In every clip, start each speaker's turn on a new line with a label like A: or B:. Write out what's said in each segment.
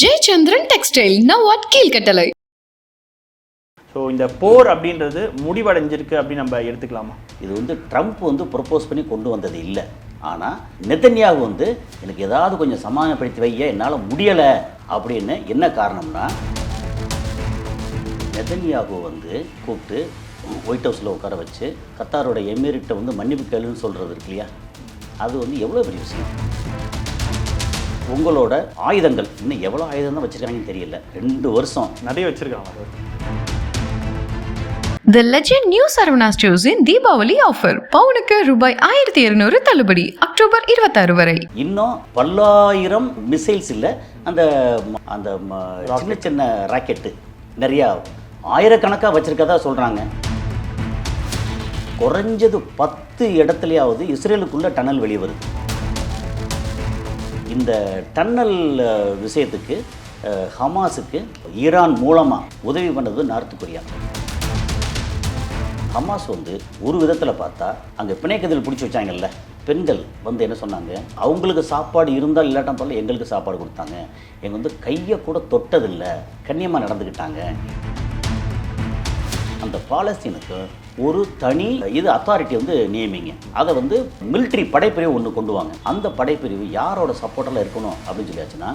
A: Jayachandran textile now at Keelkattalai.
B: So இந்த போர் அப்படின்றது முடிவடைஞ்சிருக்கு அப்படின்னு நம்ம எடுத்துக்கலாமா?
C: இது வந்து ட்ரம்ப் வந்து ப்ரொப்போஸ் பண்ணி கொண்டு வந்தது இல்லை. ஆனால் நெத்தன்யாகு வந்து எனக்கு ஏதாவது கொஞ்சம் சமாதானப்படுத்தி வைய என்னால் முடியலை அப்படின்னு என்ன காரணம்னா நெத்தன்யாகு வந்து கூப்பிட்டு ஒயிட் ஹவுஸில் உட்கார வச்சு கத்தாரோட எமிரிட்ட வந்து மன்னிப்பு கேளுன்னு சொல்கிறது இருக்கு இல்லையா? அது வந்து எவ்வளோ பெரிய விஷயம்? உங்களோட ஆயுதங்கள். இன்னும் எவ்வளோ ஆயுதம் தான் வச்சுருக்காங்கன்னு தெரியல. ரெண்டு வருஷம்.
B: நிறைய வச்சிருக்காங்க.
A: தி லெஜெண்ட் நியூ சரவணா ஸ்டோர்ஸின் தீபாவளி ஆஃபர் பவுனுக்கு ரூபாய் ஆயிரத்தி இருநூறு தள்ளுபடி அக்டோபர் இருபத்தாறு வரை.
C: இன்னும் பல்லாயிரம் மிசைல்ஸ் இல்லை அந்த அந்த சின்ன சின்ன ராக்கெட்டு நிறையா ஆயிரக்கணக்காக வச்சிருக்கதா சொல்கிறாங்க குறைஞ்சது பத்து இடத்துலையாவது இஸ்ரேலுக்குள்ள டன்னல் வெளியே வருது இந்த டன்னல் விஷயத்துக்கு ஹமாஸுக்கு ஈரான் மூலமாக உதவி பண்ணது நார்த் கொரியா. ஹமாஸ் வந்து ஒரு விதத்தில் பார்த்தா அங்கே பிணைக்கதில் பிடிச்சி வச்சாங்கல்ல பெண்கள் வந்து என்ன சொன்னாங்க அவங்களுக்கு சாப்பாடு இருந்தால் இல்லாட்டம் பரவாயில்ல எங்களுக்கு சாப்பாடு கொடுத்தாங்க. எங்கள் வந்து கையை கூட தொட்டதில்லை கண்ணியமாக நடந்துக்கிட்டாங்க அந்த பாலஸ்தீனுக்கு ஒரு தனி இது அத்தாரிட்டி வந்து நியமிங்க. அதை வந்து military படைப்பிரிவு ஒன்று கொண்டு வாங்க. அந்த படைப்பிரிவு யாரோட சப்போர்ட்டெல்லாம் இருக்கணும் அப்படின்னு சொல்லியாச்சுன்னா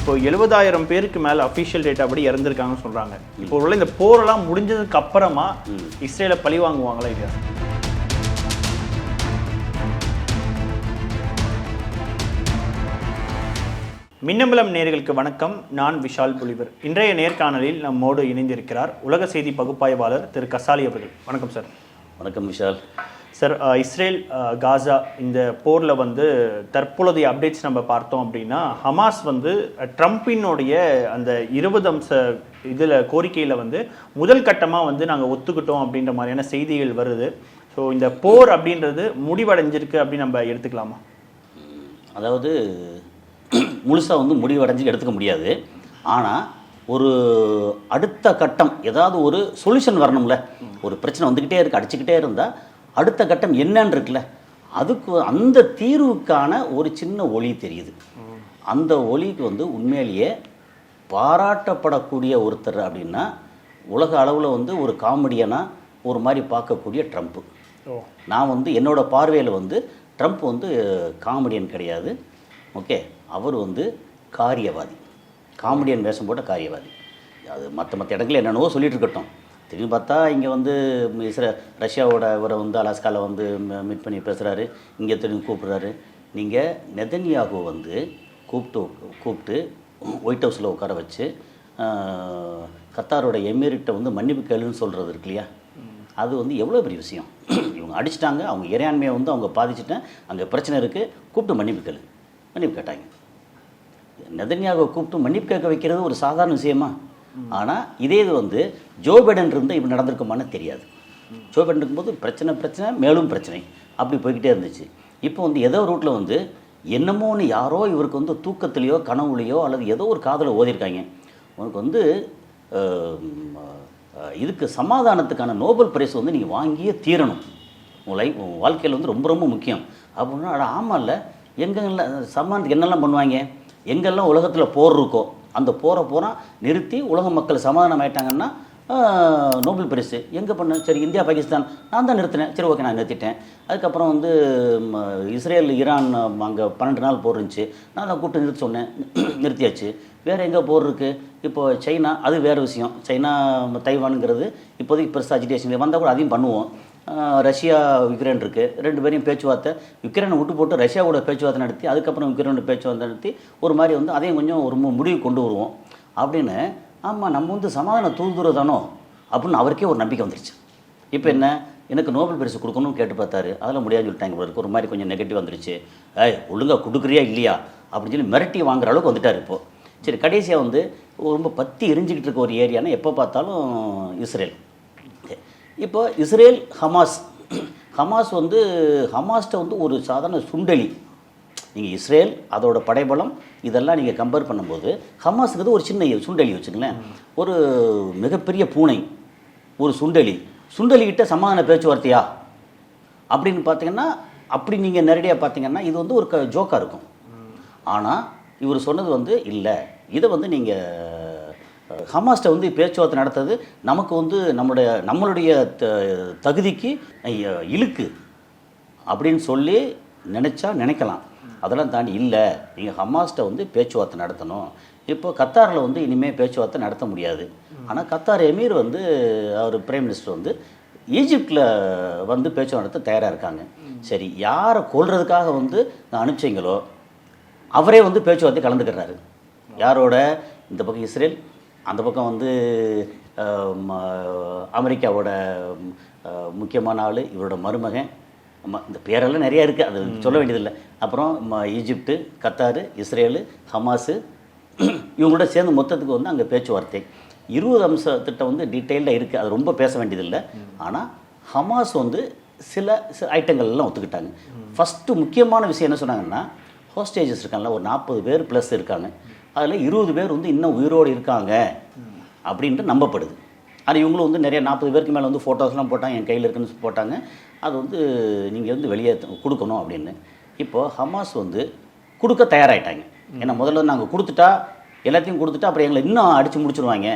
B: இப்போ எழுபதாயிரம் பேருக்கு மேல அஃபிஷியல் டேட்டா படி இறந்துருக்காங்கன்னு சொல்றாங்க. இப்போ உள்ள இந்த போரெல்லாம் முடிஞ்சதுக்கு அப்புறமா இஸ்ரேலை பழி வாங்குவாங்களா இல்லையா? மின்னம்பலம் நேர்களுக்கு வணக்கம். நான் விஷால் புலிவர். இன்றைய நேர்காணலில் நம்மோடு இணைந்திருக்கிறார் உலக செய்தி பகுப்பாய்வாளர் திரு கசாலி அவர்கள். வணக்கம் சார்.
C: வணக்கம் விஷால்.
B: சார் இஸ்ரேல் காசா இந்த போரில் வந்து தற்பொழுதைய அப்டேட்ஸ் நம்ம பார்த்தோம் அப்படின்னா ஹமாஸ் வந்து அஹ், ட்ரம்பினுடைய அந்த இருபது அம்ச இதில் கோரிக்கையில் வந்து முதல் கட்டமாக வந்து நாங்கள் ஒத்துக்கிட்டோம் அப்படின்ற மாதிரியான செய்திகள் வருது. ஸோ இந்த போர் அப்படின்றது முடிவடைஞ்சிருக்கு அப்படின்னு நம்ம எடுத்துக்கலாமா?
C: அதாவது முழுசாக வந்து முடிவடைஞ்சு எடுத்துக்க முடியாது. ஆனால் ஒரு அடுத்த கட்டம் ஏதாவது ஒரு சொல்யூஷன் வரணும்ல. ஒரு பிரச்சனை வந்துக்கிட்டே இருக்கு அடிச்சுக்கிட்டே இருந்தால் அடுத்த கட்டம் என்னன்னு இருக்குல்ல. அதுக்கு அந்த தீர்வுக்கான ஒரு சின்ன ஒளி தெரியுது. அந்த ஒளிக்கு வந்து உண்மையிலேயே பாராட்டப்படக்கூடிய ஒருத்தர் அப்படின்னா உலக அளவில் வந்து ஒரு காமெடியனாக ஒரு மாதிரி பார்க்கக்கூடிய ட்ரம்ப்பு நான் வந்து என்னோட பார்வையில் வந்து ட்ரம்ப் வந்து காமெடியன் கிடையாது. ஓகே? அவர் வந்து காரியவாதி. காமெடியன் வேஷம் போட்ட காரியவாதி. அது மற்ற மற்ற இடங்களில் என்னென்னவோ சொல்லிட்டு இருக்கட்டும் திரும்பி பார்த்தா இங்கே வந்து இஸ்ர ரஷ்யாவோட இவரை வந்து அலாஸ்காவில் வந்து மீட் பண்ணி பேசுகிறாரு இங்கே திரும்பி கூப்பிட்றாரு. நீங்கள் நெதன்யாகு வந்து கூப்பிட்டு கூப்பிட்டு ஒயிட் ஹவுஸில் உட்கார வச்சு கத்தாரோட எமிரிட்ட வந்து மன்னிப்பு கேளுன்னு சொல்கிறது இருக்கு இல்லையா? அது வந்து எவ்வளோ பெரிய விஷயம்? இவங்க அடிச்சிட்டாங்க. அவங்க இறையாண்மையை வந்து அவங்க பாதிச்சுட்டேன். அங்கே பிரச்சனை இருக்குது கூப்பிட்டு மன்னிப்பு கேளு. மன்னிப்பு கேட்டாங்க. நெதன்யாவை கூப்பிட்டு மன்னிப்பு கேட்க வைக்கிறது ஒரு சாதாரண விஷயமா? ஆனால் இதே இது வந்து ஜோ பைடன் இருந்தால் இப்படி நடந்திருக்குமான்னு தெரியாது. ஜோ பைடன் இருக்கும்போது பிரச்சனை பிரச்சனை மேலும் பிரச்சனை. அப்படி போய்கிட்டே இருந்துச்சு. இப்போ வந்து ஏதோ ரூட்டில் வந்து என்னமோன்னு யாரோ இவருக்கு வந்து தூக்கத்துலேயோ கனவுலையோ அல்லது ஏதோ ஒரு காதில் ஓதிருக்காங்க உனக்கு வந்து இதுக்கு சமாதானத்துக்கான நோபல் பிரைஸ் வந்து நீங்கள் வாங்கியே தீரணும். உன் லைஃப் உன் வாழ்க்கையில் வந்து ரொம்ப ரொம்ப முக்கியம். அப்படின்னா ஆமாம் இல்லை எங்கெல்லாம் சமாதானத்துக்கு என்னெல்லாம் பண்ணுவாங்க? எங்கெல்லாம் உலகத்தில் போர் இருக்கோ அந்த போரை பூரா நிறுத்தி உலக மக்கள் சமாதானம் ஆயிட்டாங்கன்னா நோபல் பரிசு. எங்கே பண்ண? சரி இந்தியா பாகிஸ்தான். நான் தான் நிறுத்தினேன். சரி ஓகே நான் நிறுத்திட்டேன். அதுக்கப்புறம் வந்து இஸ்ரேல் ஈரான் அங்கே பன்னெண்டு நாள் போர் இருந்துச்சு. நான் தான் கூப்பிட்டு நிறுத்த சொன்னேன். நிறுத்தியாச்சு. வேறு எங்கே போர் இருக்குது இப்போ சைனா அது வேறு விஷயம். சைனா தைவானுங்கிறது இப்போதைக்கு பெருசாக அஜிடேஷன் வந்தால் கூட அதையும் பண்ணுவோம். ரஷ்யா யுக்ரைன் இருக்குது ரெண்டு பேரையும் பேச்சுவார்த்தை. யுக்ரைனை விட்டு போட்டு ரஷ்யா கூட பேச்சுவார்த்தை நடத்தி அதுக்கப்புறம் யுக்ரைனோட பேச்சுவார்த்தை நடத்தி ஒரு மாதிரி வந்து அதையும் கொஞ்சம் ஒரு முடிவு கொண்டு வருவோம். அப்படின்னு ஆமாம் நம்ம வந்து சமாதான தூதுரை தானோ? அப்படின்னு அவருக்கே ஒரு நம்பிக்கை வந்துருச்சு. இப்போ என்ன? எனக்கு நோபல் பரிசு கொடுக்கணும்னு கேட்டு பார்த்தாரு. அதெல்லாம் முடியாதுன்னு சொல்லிட்டாங்க இருக்கு. ஒரு மாதிரி கொஞ்சம் நெகட்டிவ் வந்துருச்சு. ஏய் ஒழுங்காக கொடுக்குறியா இல்லையா? அப்படின்னு சொல்லி மிரட்டி வாங்குற அளவுக்கு வந்துட்டார் இப்போது சரி கடைசியாக வந்து ரொம்ப பத்தி எரிஞ்சுக்கிட்டு இருக்க ஒரு ஏரியானா எப்போ பார்த்தாலும் இஸ்ரேல். இப்போ இஸ்ரேல் ஹமாஸ். ஹமாஸ் வந்து ஹமாஸ்ட்ட வந்து ஒரு சாதாரண சுண்டலி. நீங்கள் இஸ்ரேல் அதோட படைபலம் இதெல்லாம் நீங்கள் கம்பேர் பண்ணும்போது ஹமாஸுக்கு ஒரு சின்ன சுண்டலி வச்சுங்களேன் ஒரு மிகப்பெரிய பூனை ஒரு சுண்டலி. சுண்டலிக்கிட்ட சமாதான பேச்சுவார்த்தையா? அப்படின்னு பார்த்தீங்கன்னா அப்படி நீங்கள் நேரடியாக பார்த்தீங்கன்னா இது வந்து ஒரு க ஜோக்காக இருக்கும். ஆனால் இவர் சொன்னது வந்து இல்லை. இதை வந்து நீங்கள் ஹமாஸ்ட்டை வந்து பேச்சுவார்த்தை நடத்தது நமக்கு வந்து நம்மளுடைய நம்மளுடைய த- தகுதிக்கு இழுக்கு அப்படின்னு சொல்லி நினச்சா நினைக்கலாம். அதெல்லாம் தாண்டி இல்லை. நீங்கள் ஹமாஸ்ட்டை வந்து பேச்சுவார்த்தை நடத்தணும். இப்போ கத்தாரில் வந்து இனிமேல் பேச்சுவார்த்தை நடத்த முடியாது. ஆனால் கத்தார் எமீர் வந்து அவர் பிரைம் மினிஸ்டர் வந்து ஈஜிப்டில் வந்து பேச்சுவார்த்தை நடத்த தயாராக இருக்காங்க. சரி யாரை கொள்றதுக்காக வந்து அனுப்பிச்சிங்களோ அவரே வந்து பேச்சுவார்த்தை கலந்துக்கிறாரு. யாரோட? இந்த பக்கம் இஸ்ரேல் அந்த பக்கம் வந்து அமெரிக்காவோட முக்கியமான ஆள் இவரோட மருமகன். இந்த பேரெல்லாம் நிறையா இருக்குது அது சொல்ல வேண்டியதில்லை. அப்புறம் ஈஜிப்டு கத்தாரு இஸ்ரேலு ஹமாஸு இவங்களோட சேர்ந்து மொத்தத்துக்கு வந்து அங்கே பேச்சுவார்த்தை. இருபது அம்ச திட்டம் வந்து டீட்டெயில்டாக இருக்குது அது ரொம்ப பேச வேண்டியதில்லை. ஆனால் ஹமாஸ் வந்து சில சில ஐட்டங்கள் எல்லாம் ஒத்துக்கிட்டாங்க. ஃபஸ்ட்டு முக்கியமான விஷயம் என்ன சொன்னாங்கன்னா ஹோஸ்டேஜஸ் இருக்காங்கல்ல ஒரு நாற்பது பேர் ப்ளஸ் இருக்காங்க. அதில் இருபது பேர் வந்து இன்னும் உயிரோடு இருக்காங்க அப்படின்ட்டு நம்பப்படுது. ஆனால் இவங்களும் வந்து நிறைய நாற்பது பேருக்கு மேலே வந்து ஃபோட்டோஸ்லாம் போட்டாங்க என் கையில் இருக்குன்னு போட்டாங்க. அது வந்து நீங்கள் வந்து வெளியே கொடுக்கணும் அப்படின்னு. இப்போது ஹமாஸ் வந்து கொடுக்க தயாராகிட்டாங்க ஏன்னா முதல்ல நாங்கள் கொடுத்துட்டா எல்லாத்தையும் கொடுத்துட்டா அப்புறம் எங்களை இன்னும் அடித்து முடிச்சிருவாங்க.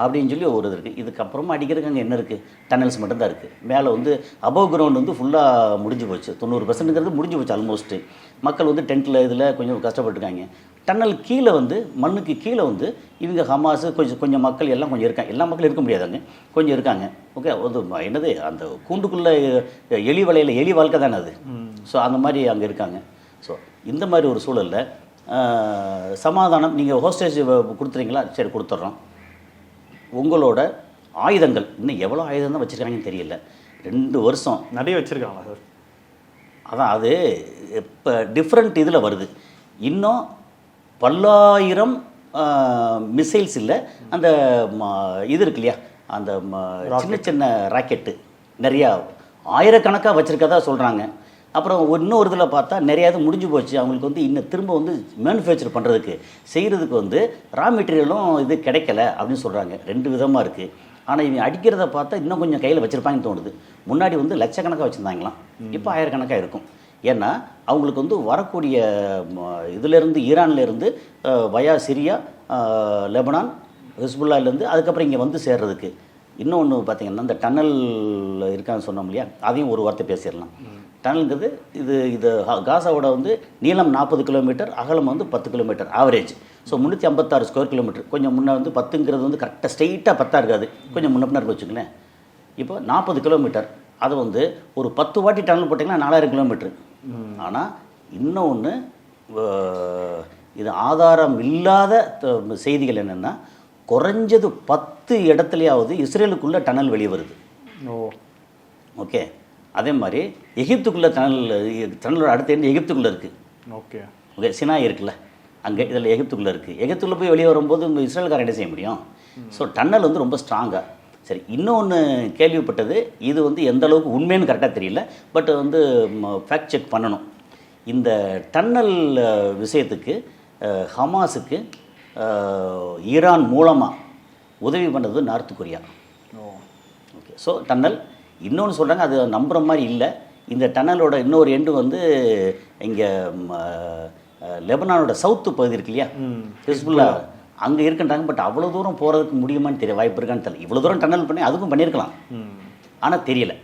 C: அப்படின்னு சொல்லி ஒரு இது இருக்குது இதுக்கப்புறமா அடிக்கிறதுக்கு அங்கே என்ன இருக்குது டனல்ஸ் மட்டும்தான் இருக்குது மேலே வந்து அபவ் கிரவுண்ட் வந்து ஃபுல்லாக முடிஞ்சு போச்சு. தொண்ணூறு பர்சன்ட்டுங்கிறது முடிஞ்சு போச்சு ஆல்மோஸ்ட்டு மக்கள் வந்து டென்ட்டில் இதில் கொஞ்சம் கஷ்டப்பட்டுருக்காங்க. டன்னல் கீழே வந்து மண்ணுக்கு கீழே வந்து இவங்க ஹமாஸ் கொஞ்சம் கொஞ்சம் மக்கள் எல்லாம் கொஞ்சம் இருக்காங்க. எல்லா மக்களும் இருக்க முடியாதாங்க கொஞ்சம் இருக்காங்க. ஓகே அது என்னது? அந்த கூண்டுக்குள்ளே எலி வலையில் எலி வாழ்க்கை தானே அது? ஸோ அந்த மாதிரி அங்கே இருக்காங்க. ஸோ இந்த மாதிரி ஒரு சூழலில் சமாதானம் நீங்கள் ஹோஸ்டேஜ் கொடுத்துறீங்களா? சரி கொடுத்துட்றோம் உங்களோட ஆயுதங்கள். இன்னும் எவ்வளோ ஆயுதம் தான் வச்சுருக்காங்கன்னு தெரியல. ரெண்டு வருஷம்.
B: நிறைய வச்சிருக்காங்களா சார்.
C: அதான் அது இப்போ டிஃப்ரெண்ட் இதில் வருது. இன்னும் பல்லாயிரம் மிசைல்ஸ் இல்லை அந்த ம- இது இருக்கு இல்லையா? அந்த சின்ன சின்ன ராக்கெட்டு நிறையா ஆயிரக்கணக்காக வச்சுருக்கதா சொல்கிறாங்க அப்புறம் இன்னொரு இதில் பார்த்தா நிறையா இது முடிஞ்சு போச்சு. அவங்களுக்கு வந்து இன்னும் திரும்ப வந்து மேனுஃபேக்சர் பண்ணுறதுக்கு செய்கிறதுக்கு வந்து ரா மெட்டீரியலும் இது கிடைக்கல அப்படின்னு சொல்கிறாங்க ரெண்டு விதமாக இருக்குது ஆனால் இவங்க அடிக்கிறத பார்த்தா இன்னும் கொஞ்சம் கையில் வச்சுருப்பாங்கன்னு தோணுது. முன்னாடி வந்து லட்சக்கணக்காக வச்சுருந்தாங்களாம். இப்போ ஆயிரக்கணக்காக இருக்கும். ஏன்னா அவங்களுக்கு வந்து வரக்கூடிய இதிலேருந்து ஈரான்லேருந்து வயா சிரியா லெபனான் ஹிஸ்புல்லாலேருந்து அதுக்கப்புறம் இங்கே வந்து சேர்றதுக்கு. இன்னொன்று பார்த்தீங்கன்னா இந்த டன்னல் இருக்கான்னு சொன்னோம் இல்லையா? அதையும் ஒரு வார்த்தை பேசிடலாம். டனல்ங்கிறது இது இது காசாவோட வந்து நீளம் நாற்பது கிலோமீட்டர் அகலம் வந்து பத்து கிலோமீட்டர் ஆவரேஜ் ஸோ முந்நூற்றி ஐம்பத்தாறு ஸ்கொயர் கிலோமீட்டர் கொஞ்சம் முன்னே வந்து பத்துங்கிறது வந்து கரெக்டாக ஸ்ட்ரெயிட்டாக பத்தாக இருக்காது. கொஞ்சம் முன்ன பின்ன இருக்கு வச்சுங்களேன் இப்போ நாற்பது கிலோமீட்டர் அதை வந்து ஒரு பத்து வாட்டி டனல் போட்டிங்கன்னா நாலாயிரம் கிலோமீட்டர் ஆனால் இன்னொன்று இது ஆதாரம் இல்லாத செய்திகள் என்னென்னா குறைஞ்சது பத்து இடத்துலையாவது இஸ்ரேலுக்குள்ளே டனல் வெளியே வருது.
B: ஓ.
C: ஓகே அதே மாதிரி எகிப்துக்குள்ளே டனல் டனலோட அடுத்த எண்டு எகிப்துக்குள்ளே இருக்குது
B: ஓகே.
C: ஓகே சினாய் இருக்குல்ல. அங்கே இதில் எகிப்துக்குள்ளே இருக்குது எகிப்துக்குள்ளே போய் வெளியே வரும்போது இந்த இஸ்ரேல்காரன் என்ன செய்ய முடியும்? ஸோ டன்னல் வந்து ரொம்ப ஸ்ட்ராங்காக சரி இன்னொன்று கேள்விப்பட்டது இது வந்து எந்த அளவுக்கு உண்மைன்னு கரெக்டாக தெரியல பட் வந்து ஃபேக்ட் செக் பண்ணணும். இந்த டன்னல் விஷயத்துக்கு ஹமாஸுக்கு ஈரான் மூலமாக உதவி பண்ணது North Korea. Okay so tunnel இன்னொன்று சொல்கிறாங்க அது நம்புகிற மாதிரி இல்லை. இந்த டன்னலோட இன்னொரு எண்டு வந்து இங்கே லெபனானோட சவுத்து பகுதி இருக்கு இல்லையா. ஹிஸ்புல்லா. அங்கே இருக்கின்றாங்க பட் அவ்வளோ தூரம் போகிறதுக்கு முடியுமான்னு தெரிய வாய்ப்பு இருக்கான்னு தெரியல. இவ்வளோ தூரம் டன்னல் பண்ணி அதுக்கும் பண்ணியிருக்கலாம். ஆனால் தெரியல.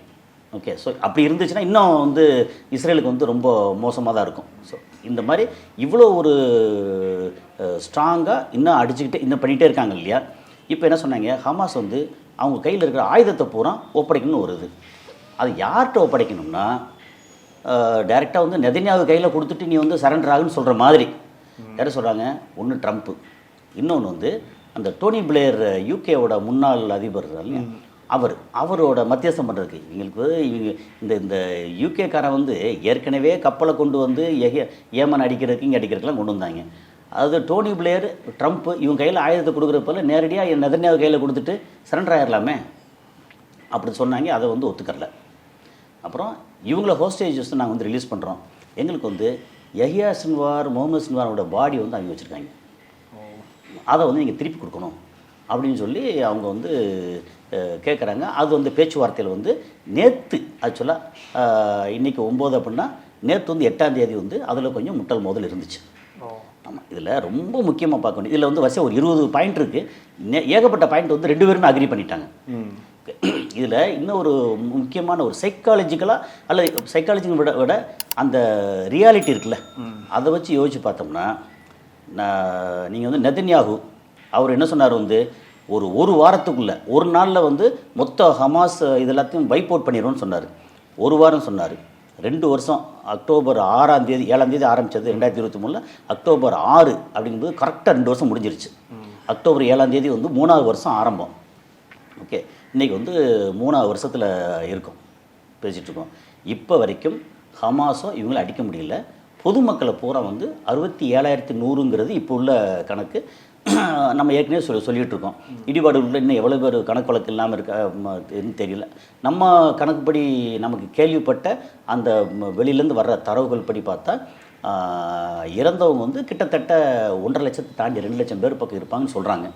C: ஓகே ஸோ அப்படி இருந்துச்சுன்னா இன்னும் வந்து இஸ்ரேலுக்கு வந்து ரொம்ப மோசமாக தான் இருக்கும். ஸோ இந்த மாதிரி இவ்வளோ ஒரு ஸ்ட்ராங்காக இன்னும் அடிச்சுக்கிட்டே இன்னும் பண்ணிகிட்டே இருக்காங்க இல்லையா? இப்போ என்ன சொன்னாங்க ஹமாஸ் வந்து அவங்க கையில் இருக்கிற ஆயுதத்தை பூரா ஒப்படைக்கணும்னு ஒரு இது அது யார்கிட்ட ஒப்படைக்கணும்னா டைரெக்டாக வந்து நெதன்யாவு கையில் கொடுத்துட்டு நீ வந்து சரண்டர் ஆகுன்னு சொல்கிற மாதிரி. யார் சொல்கிறாங்க ஒன்று ட்ரம்ப்பு இன்னொன்று வந்து அந்த டோனி பிளேயர் யூகேவோட முன்னாள் அதிபர் அவர் அவரோட மத்தியஸ்தம் பண்ணுறதுக்கு இவங்களுக்கு வந்து இவங்க இந்த இந்த யூகேக்காரன் வந்து ஏற்கனவே கப்பலை கொண்டு வந்து ஏமன் அடிக்கிறதுக்கு இங்கே அடிக்கிறதுக்கெல்லாம் கொண்டு வந்தாங்க. அது டோனி பிளேயர் ட்ரம்ப் இவங்க கையில் ஆயுதத்தை கொடுக்குறப்பல நேரடியாக என் நெதன்யாவு கையில் கொடுத்துட்டு சரண்டர் ஆயிடலாமே அப்படி சொன்னாங்க அதை வந்து ஒத்துக்கரல அப்புறம் இவங்கள ஹோஸ்டேஜஸ் நாங்கள் வந்து ரிலீஸ் பண்ணுறோம் எங்களுக்கு வந்து யஹியா சின்வார் முகமது சின்வாரோட பாடி வந்து அவங்க வச்சுருக்காங்க. அதை வந்து நீங்கள் திருப்பி கொடுக்கணும். அப்படின்னு சொல்லி அவங்க வந்து கேட்குறாங்க அது வந்து பேச்சுவார்த்தையில் வந்து நேற்று ஆக்சுவலாக இன்றைக்கி ஒம்பது அப்படின்னா நேற்று வந்து எட்டாம் தேதி வந்து அதில் கொஞ்சம் முட்டல் மோதல் இருந்துச்சு. ஆமாம் இதில் ரொம்ப முக்கியமாக பார்க்க வேண்டியது இதில் வந்து வசதி ஒரு இருபது பாயிண்ட் இருக்குது ஏகப்பட்ட பாயிண்ட் வந்து ரெண்டு பேருமே அக்ரி பண்ணிட்டாங்க. இதில் இன்னும் ஒரு முக்கியமான ஒரு சைக்காலஜிக்கலாக அல்லது சைக்காலஜிக்கல் விட விட அந்த ரியாலிட்டி இருக்குல்ல அதை வச்சு யோசிச்சு பார்த்தோம்னா நான் நீங்கள் வந்து நெதன்யாகு அவர் என்ன சொன்னார் வந்து ஒரு ஒரு வாரத்துக்குள்ளே ஒரு நாளில் வந்து மொத்த ஹமாஸ் இது எல்லாத்தையும் வைப் அவுட் பண்ணிடுவோம்னு சொன்னார். ஒரு வாரம் சொன்னார். ரெண்டு வருஷம் அக்டோபர் ஆறாம் தேதி ஏழாம் தேதி ஆரம்பித்தது ரெண்டாயிரத்தி இருபத்தி மூணில். அக்டோபர் ஆறு அப்படிங்கும்போது கரெக்டாக ரெண்டு வருஷம் முடிஞ்சிருச்சு. அக்டோபர் ஏழாம் தேதி வந்து மூணாவது வருஷம் ஆரம்பம். ஓகே இன்றைக்கி வந்து மூணாவது வருஷத்தில் இருக்கும். பேசிகிட்ருக்கோம் இப்போ வரைக்கும் ஹமாஸோ இவங்களை அடிக்க முடியல. பொதுமக்களை பூரா வந்து அறுபத்தி ஏழாயிரத்தி நூறுங்கிறது இப்போ உள்ள கணக்கு. நம்ம ஏற்கனவே சொல்லி சொல்லிகிட்டு இருக்கோம் இடிபாடு உள்ள இன்னும் எவ்வளோ பேர் கணக்கு வழக்கு இல்லாமல் இருக்க தெரியல. நம்ம கணக்குப்படி நமக்கு கேள்விப்பட்ட அந்த வெளியிலேருந்து வர்ற தரவுகள் படி பார்த்தா இறந்தவங்க வந்து கிட்டத்தட்ட ஒன்றரை லட்சத்தை தாண்டி ரெண்டு லட்சம் பேர் பக்கம் இருப்பாங்கன்னு சொல்கிறாங்க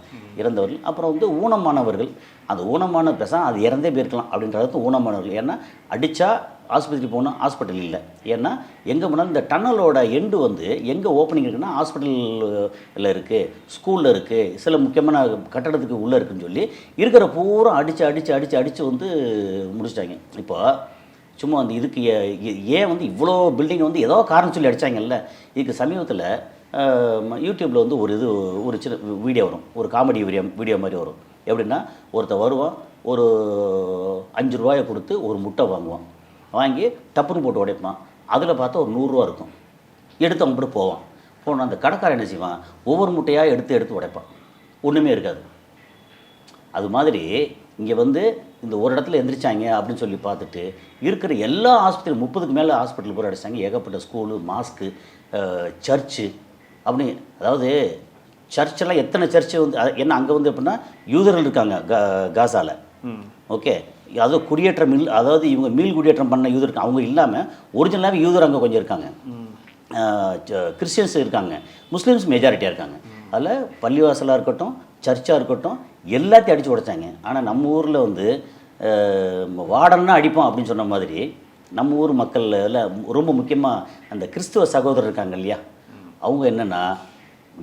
C: இறந்தவர்கள். அப்புறம் வந்து ஊனமானவர்கள். அந்த ஊனமான பேச அது இறந்தே போயிருக்கலாம் அப்படின்றது ஊனமானவர்கள். ஏன்னா அடித்தா ஆஸ்பத்திரி போகணும் ஹாஸ்பிட்டல் இல்லை. ஏன்னா எங்கே போனாலும் இந்த டன்னலோட எண்டு வந்து எங்கே ஓப்பனிங் இருக்குன்னா ஹாஸ்பிட்டலில் இருக்குது ஸ்கூலில் இருக்குது சில முக்கியமான கட்டடத்துக்கு உள்ளே இருக்குன்னு சொல்லி இருக்கிற பூரா அடித்து அடித்து அடித்து அடித்து வந்து முடிச்சிட்டாங்க. இப்போ சும்மா அந்த இதுக்கு ஏ- ஏ- ஏன் வந்து இவ்வளோ பில்டிங் வந்து ஏதோ காரணம் சொல்லி அடிச்சாங்கல்ல? இதுக்கு சமீபத்தில் யூடியூப்பில் வந்து ஒரு இது ஒரு சின்ன வீடியோ வரும். ஒரு காமெடி வீடியோ வீடியோ மாதிரி வரும். எப்படின்னா ஒருத்தன் வருவான் ஒரு அஞ்சு ரூபாயை கொடுத்து ஒரு முட்டை வாங்குவான். வாங்கி டப்புன்னு போட்டு உடைப்பான். அதில் பார்த்தா ஒரு நூறுரூவா இருக்கும். எடுத்து அவன் கூட போவான். போன அந்த கடைக்காரன் என்ன செய்வான்? ஒவ்வொரு முட்டையாக எடுத்து எடுத்து உடைப்பான். ஒன்றுமே இருக்காது. அது மாதிரி இங்கே வந்து இந்த ஒரு இடத்துல எந்திரிச்சாங்க அப்படின்னு சொல்லி பார்த்துட்டு இருக்கிற எல்லா ஹாஸ்பிட்டல் முப்பதுக்கு மேலே ஹாஸ்பிட்டல் பூரா அடிச்சாங்க. ஏகப்பட்ட ஸ்கூலு மாஸ்க்கு சர்ச்சு அப்படி அதாவது சர்ச்செல்லாம் எத்தனை சர்ச்சு வந்து என்ன அங்கே வந்து எப்படின்னா யூதர்கள் இருக்காங்க கா காசால.
B: ம்.
C: ஓகே? அதாவது குடியேற்றம் இல் அதாவது இவங்க மீள் குடியேற்றம் பண்ண யூதர் அவங்க இல்லாமல் ஒரிஜினலாகவே யூதர் அங்கே கொஞ்சம் இருக்காங்க. கிறிஸ்டியன்ஸ் இருக்காங்க. முஸ்லீம்ஸ் மெஜாரிட்டியாக இருக்காங்க. அதில் பள்ளிவாசலாக இருக்கட்டும் சர்ச்சாக இருக்கட்டும் எல்லாத்தையும் அடித்து உடைச்சாங்க. ஆனால் நம்ம ஊரில் வந்து வாடன்னா அடிப்போம் அப்படின்னு சொன்ன மாதிரி நம்ம ஊர் மக்களில் ரொம்ப முக்கியமாக அந்த கிறிஸ்துவ சகோதரர் இருக்காங்க இல்லையா? அவங்க என்னென்னா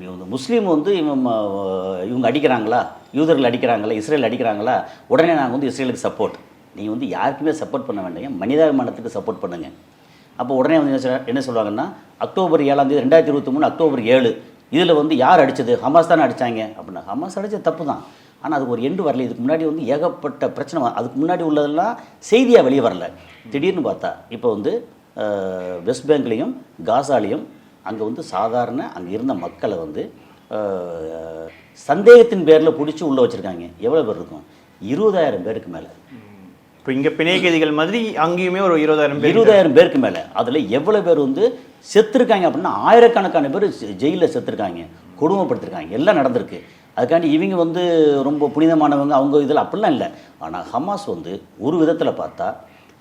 C: இவங்க முஸ்லீம் வந்து இவங்க ம- இவங்க அடிக்கிறாங்களா? யூதர்கள் அடிக்கிறாங்களா? இஸ்ரேல் அடிக்கிறாங்களா? உடனே நாங்கள் வந்து இஸ்ரேலுக்கு சப்போர்ட் நீங்கள் வந்து யாருக்குமே சப்போர்ட் பண்ண வேண்டாம். மனிதாபிமானத்துக்கு சப்போர்ட் பண்ணுங்கள் அப்போ உடனே வந்து என்ன என்ன சொல்லுவாங்கன்னா அக்டோபர் ஏழாம் தேதி ரெண்டாயிரத்தி இருபத்தி மூணு அக்டோபர் ஏழு. இதில் வந்து யார் அடித்தது ஹமாஸ் தானே அடித்தாங்க அப்படின்னா ஹமாஸ் அடித்தது தப்பு தான் ஆனால் அதுக்கு ஒரு எண்டு வரல. இதுக்கு முன்னாடி வந்து ஏகப்பட்ட பிரச்சனை அதுக்கு முன்னாடி உள்ளதெல்லாம் செய்தியாக வெளியே வரல. திடீர்னு பார்த்தா இப்போ வந்து வெஸ்ட் பேங்க்லேயும் காசாலையும் அங்கே வந்து சாதாரண அங்கே இருந்த மக்களை வந்து சந்தேகத்தின் பேரில் பிடிச்சி உள்ளே வச்சுருக்காங்க. எவ்வளோ பேர் இருக்கும்? இருபதாயிரம் பேருக்கு மேலே.
B: இப்போ இங்கே பிணை கைதிகள் மாதிரி அங்கேயுமே ஒரு இருபதாயிரம் பேர்
C: இருபதாயிரம் பேருக்கு மேலே. அதில் எவ்வளோ பேர் வந்து செத்துருக்காங்க அப்படின்னா ஆயிரக்கணக்கான பேர் ஜெயிலில் செத்துருக்காங்க கொடுமைப்படுத்திருக்காங்க. எல்லாம் நடந்திருக்கு. அதுக்காண்டி இவங்க வந்து ரொம்ப புனிதமானவங்க. அவங்க இதில் அப்படிலாம் இல்லை. ஆனால் ஹமாஸ் வந்து ஒரு விதத்தில் பார்த்தா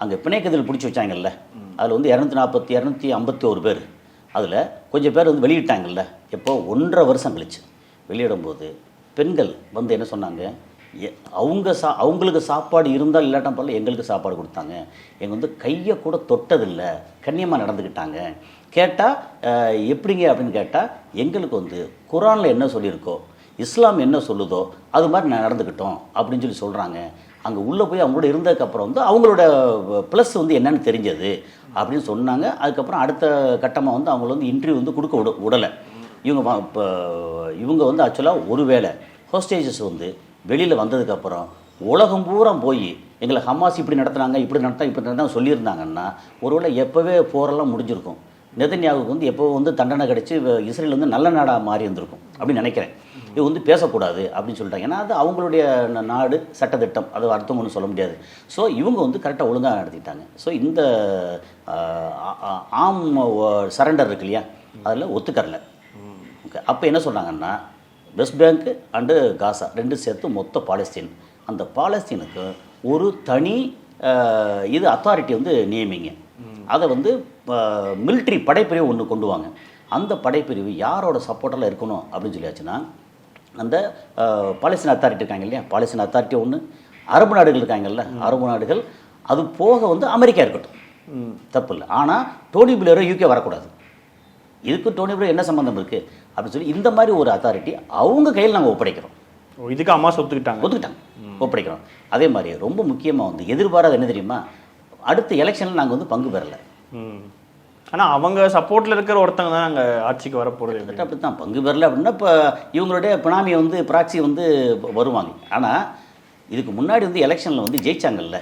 C: அங்கே பிணைக்கதில் பிடிச்சி வச்சாங்கல்ல. அதில் வந்து இரநூத்தி நாற்பத்தி இரநூத்தி ஐம்பத்தி ஒரு பேர். அதில் கொஞ்சம் பேர் வந்து வெளியிட்டாங்கல்ல. எப்போ? ஒன்றரை வருஷம் கழிச்சு. வெளியிடும்போது பெண்கள் வந்து என்ன சொன்னாங்க? அவங்க சா அவங்களுக்கு சாப்பாடு இருந்தால் இல்லாட்டா பரவாயில்ல எங்களுக்கு சாப்பாடு கொடுத்தாங்க. எங்கள் வந்து கையை கூட தொட்டதில்லை. கண்ணியமாக நடந்துக்கிட்டாங்க. கேட்டால் எப்படிங்க அப்படின்னு கேட்டால் எங்களுக்கு வந்து குரானில் என்ன சொல்லியிருக்கோ இஸ்லாம் என்ன சொல்லுதோ அது மாதிரி நான் நடந்துக்கிட்டோம் அப்படின்னு சொல்லி சொல்கிறாங்க அங்கே உள்ளே போய் அவங்களோட இருந்ததுக்கப்புறம் வந்து அவங்களோட ப்ளஸ் வந்து என்னன்னு தெரிஞ்சது அப்படின்னு சொன்னாங்க. அதுக்கப்புறம் அடுத்த கட்டமாக வந்து அவங்கள வந்து இன்டர்வியூ வந்து கொடுக்க விட விடலை. இவங்க இப்போ இவங்க வந்து ஆக்சுவலாக ஒரு வேளை ஹோஸ்டேஜஸ் வந்து வெளியில் வந்ததுக்கப்புறம் உலகம் பூரா போய் எங்களை ஹமாஸ் இப்படி நடத்துனாங்க இப்படி நடத்தா இப்படி நடத்தா சொல்லியிருந்தாங்கன்னா ஒருவேளை எப்போவே போரெல்லாம் முடிஞ்சிருக்கும். நெதன்யாவுக்கு வந்து எப்போ வந்து தண்டனை கிடச்சி இஸ்ரேல் வந்து நல்ல நாடாக மாறி இருந்திருக்கும் அப்படின்னு நினைக்கிறேன். இது வந்து பேசக்கூடாது அப்படின்னு சொல்லிட்டாங்க ஏன்னா அது அவங்களுடைய நாடு சட்டத்திட்டம். அது அர்த்தம் ஒன்றும் சொல்ல முடியாது. ஸோ இவங்க வந்து கரெக்டாக ஒழுங்காக நடத்திட்டாங்க. ஸோ இந்த ஆம் சரண்டர் இருக்கு இல்லையா? அதில் ஒத்துக்கரல ஓகே அப்போ என்ன சொன்னாங்கன்னா வெஸ்ட் பேங்க் அண்டு காசா ரெண்டும் சேர்த்து மொத்த பாலஸ்தீன். அந்த பாலஸ்தீனுக்கு ஒரு தனி இது அத்தாரிட்டி வந்து நியமிங்க. அதை வந்து மிலிட்ரி படைப்பிரிவு ஒன்று கொண்டு வாங்க. அந்த படைப்பிரிவு யாரோட சப்போர்ட்டெல்லாம் இருக்கணும் அப்படின்னு சொல்லியாச்சுன்னா அந்த பாலஸ்தீன் அத்தாரிட்டி இருக்காங்க இல்லையா? பாலஸ்தீன் அத்தாரிட்டி ஒன்று அரபு நாடுகள் இருக்காங்கல்ல? அரபு நாடுகள். அது போக வந்து அமெரிக்கா இருக்கட்டும். தப்பு இல்லை. ஆனால் டோனி பிளேரோ யூகே வரக்கூடாது. இதுக்கு டோனி பிளேயர் என்ன சம்மந்தம் இருக்குது அப்படின்னு சொல்லி இந்த மாதிரி ஒரு அத்தாரிட்டி அவங்க கையில் நாங்கள் ஒப்படைக்கிறோம்.
B: இதுக்கு அம்மா சொத்துக்கிட்டாங்க.
C: ஒத்துக்கிட்டாங்க. ஒப்படைக்கிறோம். அதே மாதிரி ரொம்ப முக்கியமாக வந்து எதிர்பாராத என்ன தெரியுமா? அடுத்த எலெக்ஷனில் நாங்கள் வந்து பங்கு பெறலை.
B: ம். ஆனா அவங்க சப்போர்ட்ல இருக்கிற ஒருத்தங்க தான் அங்க ஆட்சிக்கு வர போறது
C: கிட்டத்தட்ட அப்படி தான் பங்கு பெறல அப்படின்னா இப்போ இவங்களுடைய பினாமி வந்து ப்ராக்சி வந்து வருவாங்க. ஆனால் இதுக்கு முன்னாடி வந்து எலெக்ஷனில் வந்து ஜெயிச்சாங்கல்ல.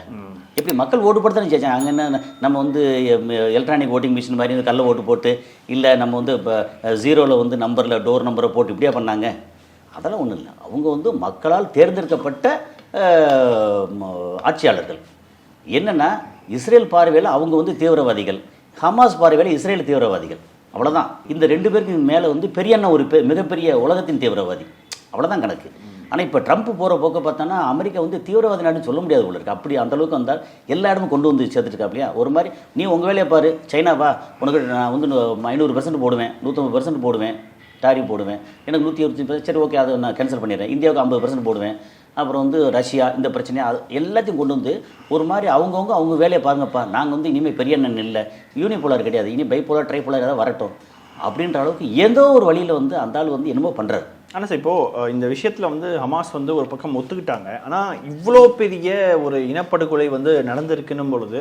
C: எப்படி மக்கள் ஓட்டு போட்டு தானே ஜெயிச்சாங்க? அங்கே என்ன நம்ம வந்து எலக்ட்ரானிக் ஓட்டிங் மிஷின் மாதிரி வந்து கள்ள ஓட்டு போட்டு இல்லை நம்ம வந்து இப்போ ஜீரோவில் வந்து நம்பரில் டோர் நம்பரை போட்டு இப்படியா பண்ணாங்க? அதெல்லாம் ஒன்றும் இல்லை. அவங்க வந்து மக்களால் தேர்ந்தெடுக்கப்பட்ட ஆட்சியாளர்கள். என்னென்னா இஸ்ரேல் பார்வையில் அவங்க வந்து தீவிரவாதிகள். ஹமாஸ் பார்வையில் இஸ்ரேல் தீவிரவாதிகள். அவ்வளோதான் இந்த ரெண்டு பேருக்கு மேலே வந்து பெரியண்ணா ஒரு பெ- மிகப்பெரிய உலகத்தின் தீவிரவாதி. அவ்வளோதான் கணக்கு. ஆனால் இப்போ ட்ரம்ப் போகிற போக்க பார்த்தோன்னா அமெரிக்கா வந்து தீவிரவாதி நாடுன்னு சொல்ல முடியாது உள்ள இருக்கு. அப்படி அந்த அளவுக்கு வந்தால் எல்லா இடமும் கொண்டு வந்து சேர்த்துருக்காப்லையா ஒரு மாதிரி நீ உங்கள் வேலையை பாரு சைனாவா உனக்கு நான் வந்து ஐநூறு பர்சன்ட் போடுவேன் நூற்றம்பது பர்சன்ட் போடுவேன் டாரிஃப் போடுவேன். எனக்கு நூற்றி இருபத்தி சரி ஓகே அதை நான் கேன்சல் பண்ணிடுறேன். இந்தியாவுக்கு ஐம்பது பர்சன்ட் போடுவேன். அப்புறம் வந்து ரஷ்யா இந்த பிரச்சனையாக அது எல்லாத்தையும் கொண்டு வந்து ஒரு மாதிரி அவங்கவுங்க அவங்க வேலையை பாருங்கப்பா நாங்கள் வந்து இனிமேல் பெரிய அண்ணன் இல்லை யூனிபோலார் கிடையாது. இனி பைப்போலார் ட்ரைபோலார் ஏதாவது வரட்டும். அப்படின்ற அளவுக்கு ஏதோ ஒரு வழியில் வந்து அந்த ஆள் வந்து என்னமோ பண்ணுறாரு
B: ஆனா சார் இப்போ அஹ், இந்த விஷயத்துல வந்து ஹமாஸ் வந்து ஒரு பக்கம் ஒத்துக்கிட்டாங்க. ஆனா இவ்வளோ பெரிய ஒரு இனப்படுகொலை வந்து நடந்திருக்குன்னும் பொழுது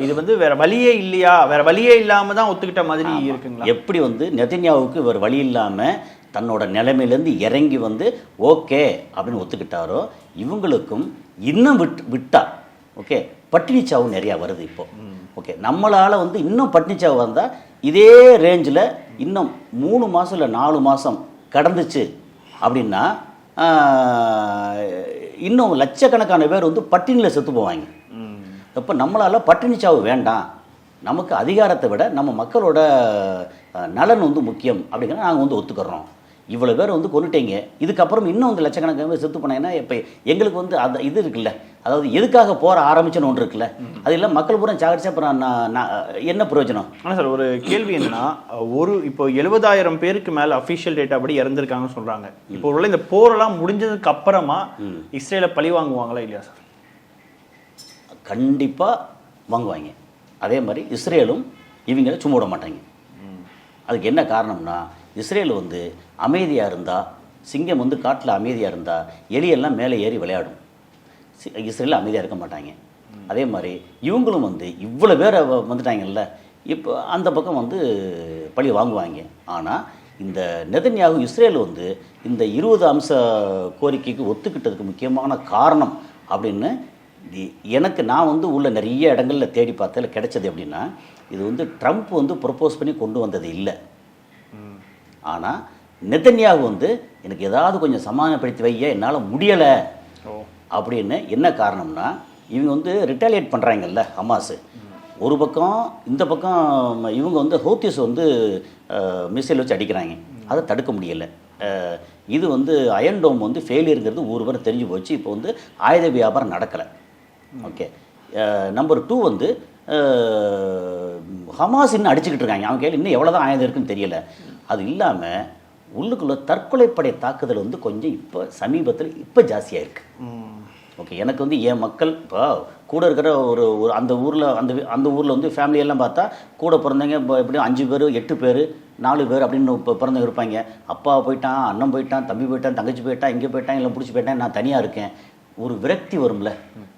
B: இது வந்து வேற வழியே இல்லையா? வேற வழியே இல்லாம தான் ஒத்துக்கிட்ட மாதிரி இருக்குங்களா?
C: எப்படி வந்து நெதன்யாவுக்கு இவர் வழி இல்லாமல் தன்னோட நிலைமையிலேருந்து இறங்கி வந்து ஓகே அப்படின்னு ஒத்துக்கிட்டாரோ இவங்களுக்கும் இன்னும் விட் விட்டா ஓகே பட்டினிச்சாவும் நிறையா வருது இப்போ. ஓகே நம்மளால் வந்து இன்னும் பட்டினிச்சாவு வந்தால் இதே ரேஞ்சில் இன்னும் மூணு மாதம் இல்லை நாலு மாதம் கடந்துச்சு அப்படின்னா இன்னும் லட்சக்கணக்கான பேர் வந்து பட்டினியில் செத்து போவாங்க. அப்போ நம்மளால் பட்டினி சாவு வேண்டாம். நமக்கு அதிகாரத்தை விட நம்ம மக்களோட நலன் வந்து முக்கியம் அப்படிங்கிற நாங்கள் வந்து ஒத்துக்கிறோம். இவ்வளோ பேர் வந்து கொண்டுட்டீங்க இதுக்கப்புறம் இன்னும் வந்து லட்சக்கணக்கான பேர் செத்து போனாங்கன்னா இப்போ எங்களுக்கு வந்து அந்த இது இருக்குல்ல. அதாவது எதுக்காக போற ஆரம்பிச்சுன்னு ஒன்று இருக்குல்ல. அது இல்லை மக்கள் பூரா சாகரிச்சு அப்புறம் நான் என்ன பிரயோஜனம்?
B: ஆனா சார் ஒரு கேள்வி என்னன்னா ஒரு இப்போ எழுபதாயிரம் பேருக்கு மேல அபிஷியல் டேட்டா படி இறந்திருக்காங்கன்னு சொல்றாங்க. இப்போ உள்ள இந்த போரெல்லாம் முடிஞ்சதுக்கு அப்புறமா இஸ்ரேலை பழி வாங்குவாங்களா இல்லையா சார்?
C: கண்டிப்பாக வாங்குவாங்க. அதே மாதிரி இஸ்ரேலும் இவங்கள சும்மா விட மாட்டாங்க. அதுக்கு என்ன காரணம்னா இஸ்ரேல் வந்து அமைதியாக இருந்தால் சிங்கம் வந்து காட்டில் அமைதியாக இருந்தால் எலியெல்லாம் மேலே ஏறி விளையாடும். இஸ்ரேல் அமைதியாக இருக்க மாட்டாங்க. அதே மாதிரி இவங்களும் வந்து இவ்வளோ பேர் வ- வந்துட்டாங்கல்ல இப்போ அந்த பக்கம் வந்து பழி வாங்குவாங்க. ஆனால் இந்த நெதன்யாகு இஸ்ரேல் வந்து இந்த இருபது அம்ச கோரிக்கைக்கு ஒத்துக்கிட்டதுக்கு முக்கியமான காரணம் அப்படின்னு எனக்கு நான் வந்து உள்ள நிறைய இடங்களில் தேடி பார்த்ததில் கிடைச்சது அப்படின்னா இது வந்து ட்ரம்ப் வந்து ப்ரொப்போஸ் பண்ணி கொண்டு வந்தது இல்லை. ஆனால் நெத்தன்யாகு வந்து எனக்கு ஏதாவது கொஞ்சம் சமாதானப்படுத்தி வைய என்னால் முடியலை. அப்படின்னு என்ன காரணம்னா இவங்க வந்து ரிட்டாலியேட் பண்ணுறாங்கல்ல ஹமாஸு. ஒரு பக்கம் இந்த பக்கம் இவங்க வந்து ஹோத்திஸ் வந்து மிசைல் வச்சு அடிக்கிறாங்க. அதை தடுக்க முடியலை. இது வந்து அயன் டோம் வந்து ஃபெயிலியருங்கிறது ஊர் வரை தெரிஞ்சு போச்சு. இப்போ வந்து ஆயுத வியாபாரம் நடக்கலை. ஓகே. நம்பர் டூ வந்து ஹமாஸ் இன்னும் அடிச்சுக்கிட்டு இருக்காங்க. அவங்க கையில் இன்னும் எவ்வளோ தான் ஆயுதம் இருக்குன்னு தெரியல. அது இல்லாமல் உள்ளுக்குள்ள தற்கொலைப்படை தாக்குதல் வந்து கொஞ்சம் இப்போ சமீபத்தில் இப்போ ஜாஸ்தியாக இருக்குது. ஓகே எனக்கு வந்து என் மக்கள் இப்போ கூட இருக்கிற ஒரு ஒரு அந்த ஊரில் அந்த அந்த ஊரில் வந்து எல்லாம் பார்த்தா கூட பிறந்தவங்க இப்போ எப்படியும் அஞ்சு பேர் எட்டு பேர் நாலு பேர் அப்படின்னு இப்போ பிறந்தவங்க இருப்பாங்க. அப்பா போயிட்டான் அண்ணன் போயிட்டான் தம்பி போயிட்டான் தங்கச்சி போயிட்டான் இங்கே போயிட்டான் இல்லை பிடிச்சி போயிட்டான் நான் தனியாக இருக்கேன். ஒரு விரக்தி வரும்ல.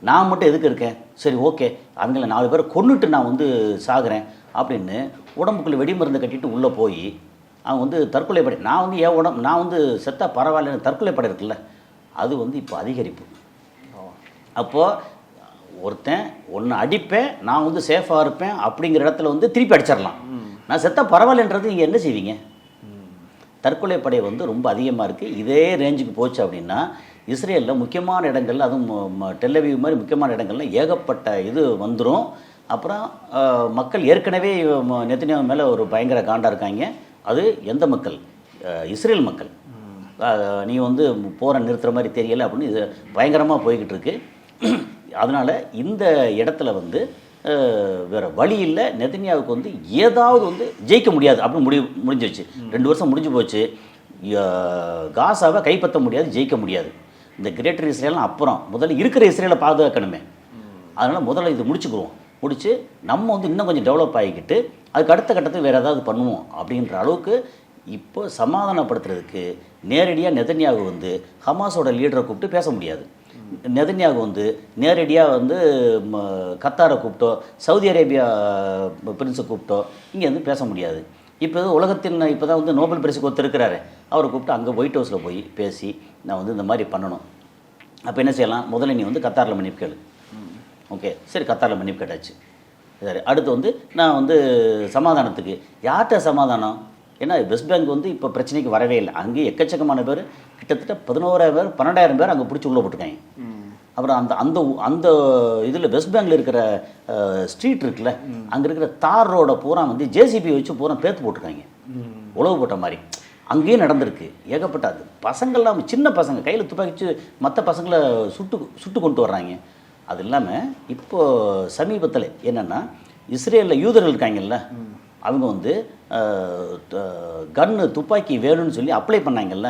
C: நான் மட்டும் எதுக்கு இருக்கேன்? சரி ஓகே அவங்கள நாலு பேரை கொன்னுட்டு நான் வந்து சாகுறேன் அப்படின்னு உடம்புக்குள்ளே வெடி மருந்து கட்டிட்டு உள்ளே போய் அவன் வந்து தற்கொலை படை நான் வந்து என் உடம்பு நான் வந்து செத்தா பரவாயில்ல தற்கொலை படை இருக்குல்ல அது வந்து இப்போ அதிகரிப்பு. அப்போது ஒருத்தன் ஒன்று அடிப்பேன் நான் வந்து சேஃபாக இருப்பேன் அப்படிங்கிற இடத்துல வந்து திருப்பி அடிச்சிடலாம். நான் செத்தா பரவாயில்லன்றது நீங்கள் என்ன செய்வீங்க? தற்கொலை படை வந்து ரொம்ப அதிகமாக இருக்குது இதே ரேஞ்சுக்கு போச்சு அப்படின்னா இஸ்ரேலில் முக்கியமான இடங்கள்ல அதுவும் ம- மாதிரி முக்கியமான இடங்கள்ல ஏகப்பட்ட இது வந்துடும் அப்புறம் மக்கள் ஏற்கனவே நெத்தினியா மேலே ஒரு பயங்கர காண்டாக இருக்காங்க. அது எந்த மக்கள்? இஸ்ரேல் மக்கள். நீ வந்து போரை நிறுத்துற மாதிரி தெரியல அப்படின்னு இது பயங்கரமாக போய்கிட்டு இருக்கு அதனால் இந்த இடத்துல வந்து வேற வழி இல்லை. நெதன்யாவுக்கு வந்து ஏதாவது வந்து ஜெயிக்க முடியாது அப்படின்னு முடிவு முடிஞ்சிருச்சு. ரெண்டு வருஷம் முடிஞ்சு போச்சு. காசாவை கைப்பற்ற முடியாது ஜெயிக்க முடியாது. இந்த கிரேட்டர் இஸ்ரேலாம் அப்புறம் முதல்ல இருக்கிற இஸ்ரேலை பாதுகாக்கணுமே. அதனால் முதல்ல இது முடிச்சுக்குருவோம் முடித்து நம்ம வந்து இன்னும் கொஞ்சம் டெவலப் ஆகிக்கிட்டு அதுக்கு அடுத்த கட்டத்துக்கு வேறு ஏதாவது பண்ணுவோம் அப்படின்ற அளவுக்கு இப்போ சமாதானப்படுத்துறதுக்கு நேரடியாக நெதன்யாகு வந்து ஹமாஸோட லீடரை கூப்பிட்டு பேச முடியாது. நெதன்யாகு வந்து நேரடியாக வந்து ம, கத்தாரை கூப்பிட்டோ சவுதி அரேபியா பிரின்ஸை கூப்பிட்டோ இங்கே வந்து பேச முடியாது. இப்போ உலகத்தின் இப்போ தான் வந்து நோபல் பரிசுக்கு ஒருத்தர் இருக்கிறாரு அவரை கூப்பிட்டு அங்கே ஒயிட் ஹவுஸில் போய் பேசி நான் வந்து இந்த மாதிரி பண்ணணும். அப்போ என்ன செய்யலாம்? முதல்ல நீ வந்து கத்தாரில் மன்னிப்பு கேளு. ஓகே. சரி கத்தாரில் மன்னிப்பு கேட்டாச்சு. சரி அடுத்து வந்து நான் வந்து சமாதானத்துக்கு. யார்கிட்ட சமாதானம்? ஏன்னா வெஸ்ட் பேங்க் வந்து இப்போ பிரச்சனைக்கு வரவே இல்லை. அங்கேயே எக்கச்சக்கமான பேர். கிட்டத்தட்ட பதினோராயிரம் பேர் பன்னெண்டாயிரம் பேர் அங்கே பிடிச்சி உள்ளே போட்டிருக்காங்க. அப்புறம் அந்த அந்த அந்த இதில் வெஸ்ட் பேங்கில் இருக்கிற ஸ்ட்ரீட் இருக்குல்ல அங்கே இருக்கிற தார் ரோட பூரா வந்து ஜேசிபி வச்சு பூரா பேத்து போட்டிருக்காங்க. உழவு போட்ட மாதிரி. அங்கேயும் நடந்திருக்கு. ஏகப்பட்ட அது. பசங்கள்லாம் சின்ன பசங்க கையில் துப்பாக்கி வச்சு மற்ற பசங்களை சுட்டு சுட்டு கொண்டு வர்றாங்க. அது இல்லாமல் இப்போ சமீபத்தில் என்னென்னா இஸ்ரேலில் யூதர்கள் இருக்காங்கல்ல அவங்க வந்து கன்னு துப்பாக்கி வேணும்னு சொல்லி அப்ளை பண்ணாங்கல்ல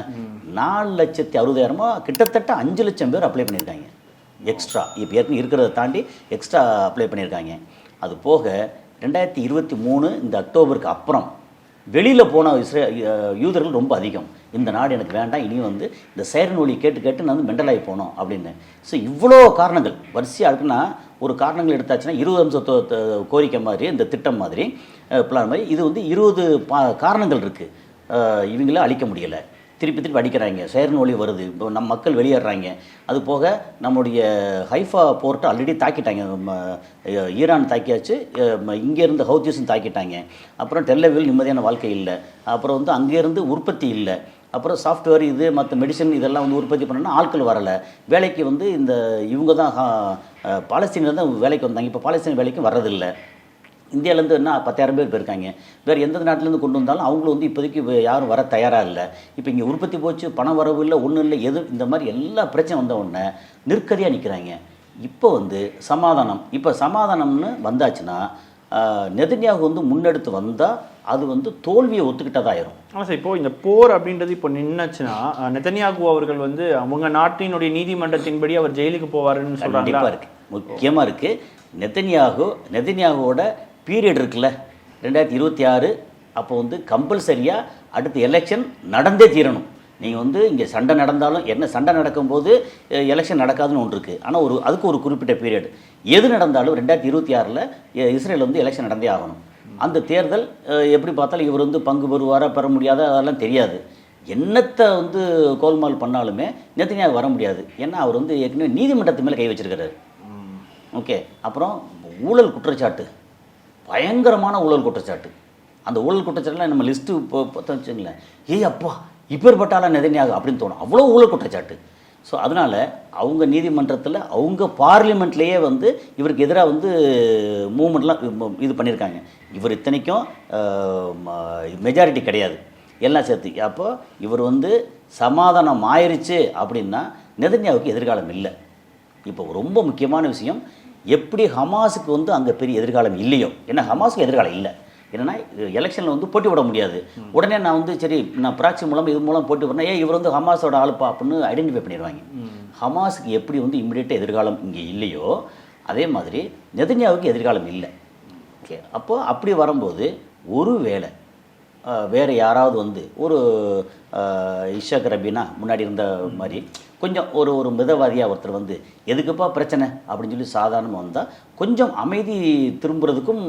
C: நாலு லட்சத்தி அறுபதாயிரமா கிட்டத்தட்ட அஞ்சு லட்சம் பேர் அப்ளை பண்ணியிருக்காங்க. எக்ஸ்ட்ரா இப்போ ஏற்கனவே இருக்கிறத தாண்டி எக்ஸ்ட்ரா அப்ளை பண்ணியிருக்காங்க. அது போக ரெண்டாயிரத்தி இருபத்தி மூணு இந்த அக்டோபருக்கு அப்புறம் வெளியில் போன இஸ்ரே யூதர்கள் ரொம்ப அதிகம். இந்த நாடு எனக்கு வேண்டாம் இனியும் வந்து இந்த சைரன் ஒளி கேட்டு கேட்டு நான் வந்து மெண்டலாகி போனோம் அப்படின்னு. ஸோ இவ்வளோ காரணங்கள். வரிசையாக இருக்குன்னா ஒரு காரணங்கள் எடுத்தாச்சுன்னா இருபது அம்ச கோரிக்கை மாதிரி இந்த திட்டம் மாதிரி பிளான் மாதிரி இது வந்து இருபது பா காரணங்கள் இருக்குது இவங்கள அழிக்க முடியலை. திருப்பி திருப்பி அடிக்கிறாங்க. சைரன் வருது. இப்போ நம்ம மக்கள் வெளியேறாங்க. அது போக நம்முடைய ஹைஃபா போர்ட்டை ஆல்ரெடி தாக்கிட்டாங்க. ஈரான் தாக்கியாச்சு. இங்கேருந்து ஹவுத்திஸும் தாக்கிட்டாங்க. அப்புறம் டெல்லவில் நிம்மதியான வாழ்க்கை இல்லை. அப்புறம் வந்து அங்கேருந்து உற்பத்தி இல்லை. அப்புறம் சாஃப்ட்வேர் இது மற்ற மெடிசன் இதெல்லாம் வந்து உற்பத்தி பண்ணணும்னா ஆட்கள் வரலை. வேலைக்கு வந்து இந்த இவங்க தான் பாலஸ்தீனில் தான் வேலைக்கு வந்தாங்க. இப்போ பாலஸ்தீன் வேலைக்கு வர்றதில்லை. இந்தியாவிலேருந்து என்ன பத்தாயிரம் பேர் போயிருக்காங்க. வேறு எந்த நாட்டிலேருந்து கொண்டு வந்தாலும் அவங்களும் வந்து இப்போதைக்கு யாரும் வர தயாராக இல்லை. இப்போ இங்கே உற்பத்தி போச்சு பணம் வரவு இல்லை ஒன்றும் இல்லை எது இந்த மாதிரி எல்லா பிரச்சனை வந்த உடனே நிற்கதியாக நிற்கிறாங்க இப்போ வந்து சமாதானம். இப்போ சமாதானம்னு வந்தாச்சுன்னா நெதன்யாகு வந்து முன்னெடுத்து வந்தால் அது வந்து தோல்வியை ஒத்துக்கிட்டதாயிரும்
B: ஆமாம் சார் இப்போ இந்த போர் அப்படின்றது இப்போ நின்னுச்சுன்னா அஹ், நெதன்யாகு அவர்கள் வந்து அவங்க நாட்டினுடைய நீதிமன்றத்தின்படி அவர் ஜெயிலுக்கு போவாருன்னு
C: கண்டிப்பாக இருக்குது முக்கியமாக இருக்குது நெத்தன்யாகு நெத்தன்யாகுவோட பீரியட் இருக்குல்ல ரெண்டாயிரத்தி இருபத்தி ஆறு அப்போ வந்து கம்பல்சரியாக அடுத்த எலெக்ஷன் நடந்தே தீரணும். நீங்கள் வந்து இங்கே சண்டை நடந்தாலும் என்ன சண்டை நடக்கும்போது எலெக்ஷன் நடக்காதுன்னு ஒன்று இருக்குது ஆனால் ஒரு அதுக்கு ஒரு குறிப்பிட்ட பீரியட் எது நடந்தாலும் ரெண்டாயிரத்தி இருபத்தி ஆறில் இஸ்ரேல் வந்து எலெக்ஷன் நடந்தே ஆகணும். அந்த தேர்தல் எப்படி பார்த்தாலும் இவர் வந்து பங்கு பெறுவாரா பெற முடியாதா அதெல்லாம் தெரியாது. என்னத்தை வந்து கோல்மால் பண்ணாலுமே நெத்தனியாக வர முடியாது. ஏன்னா அவர் வந்து ஏற்கனவே நீதிமன்றத்து மேலே கை வச்சிருக்கிறாரு. ஓகே அப்புறம் ஊழல் குற்றச்சாட்டு. பயங்கரமான ஊழல் குற்றச்சாட்டு. அந்த ஊழல் குற்றச்சாட்டுலாம் நம்ம லிஸ்ட்டு இப்போ பார்த்தா வச்சுங்களேன் ஏய் அப்பா இப்பேற்பட்டாலும் நெதன்யாக அப்படின்னு தோணும். அவ்வளோ ஊழல் குற்றச்சாட்டு. ஸோ அதனால் அவங்க நீதிமன்றத்தில் அவங்க பார்லிமெண்ட்லேயே வந்து இவருக்கு எதிராக வந்து மூமெண்ட்லாம் இது பண்ணியிருக்காங்க இவர் இத்தனைக்கும் மெஜாரிட்டி கிடையாது. எல்லாம் சேர்த்து. அப்போ இவர் வந்து சமாதானம் ஆயிடுச்சு அப்படின்னா நெதன்யாவுக்கு எதிர்காலம் இல்லை. இப்போ ரொம்ப முக்கியமான விஷயம் எப்படி ஹமாஸுக்கு வந்து அங்கே பெரிய எதிர்காலம் இல்லையோ? ஏன்னா ஹமாஸுக்கு எதிர்காலம் இல்லை. என்னன்னா எலெக்ஷனில் வந்து போட்டி விட முடியாது. உடனே நான் வந்து சரி நான் ப்ராக்சி மூலம் இது மூலம் போட்டி விடணும் ஏன் இவர் வந்து ஹமாஸோட ஆளுப்பா அப்படின்னு ஐடென்டிஃபை பண்ணிடுவாங்க. ஹமாஸுக்கு எப்படி வந்து இம்மிடியேட்டாக எதிர்காலம் இங்கே இல்லையோ அதே மாதிரி நெதன்யாவுக்கு எதிர்காலம் இல்லை. ஓகே அப்போது அப்படி வரும்போது ஒரு வேளை வேறு யாராவது வந்து ஒரு அஹ், இஷாக் ரபினா முன்னாடி இருந்த மாதிரி கொஞ்சம் ஒரு ஒரு மிதவாதியாக ஒருத்தர் வந்து எதுக்குப்பா பிரச்சனை? அப்படின்னு சொல்லி சாதாரணமாக வந்தால் கொஞ்சம் அமைதி திரும்புறதுக்கும்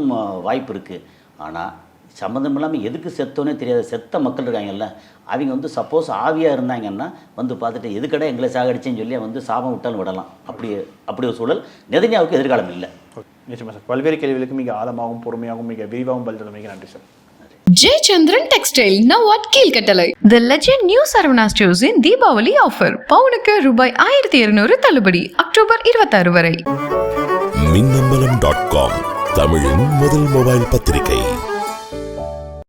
C: வாய்ப்பு இருக்குது ஆனால் சம்மந்தம் இல்லாமல் எதுக்கு செத்தோன்னே தெரியாத. செத்த மக்கள் இருக்காங்கல்ல அவங்க வந்து சப்போஸ் ஆவியாக இருந்தாங்கன்னா வந்து பார்த்துட்டு எதுக்கடா எங்களை சாகடிச்சேன்னு சொல்லி வந்து சாபம் விட்டாலும் விடலாம். அப்படி அப்படி ஒரு சூழல் நெதன்யாவுக்கு எதிர்காலம் இல்லை.
B: நிச்சயமாக சார். பல்வேறு கேள்விகளுக்கு மிக ஆழமாகவும் பொறுமையாகவும் மிக விரிவாகவும் பதில் மிக நன்றி sir.
A: Jayachandran textile now at Keelkattalai. The legend new Saravana ஸ்டோர்ஸின் Deepavali offer பவுனுக்கு ரூபாய் ஆயிரத்தி இருநூறு தள்ளுபடி. அக்டோபர் இருபத்தாறு வரை.
D: மின்னம்பலம் டாட் காம் தமிழின் முதல் மொபைல் பத்திரிகை.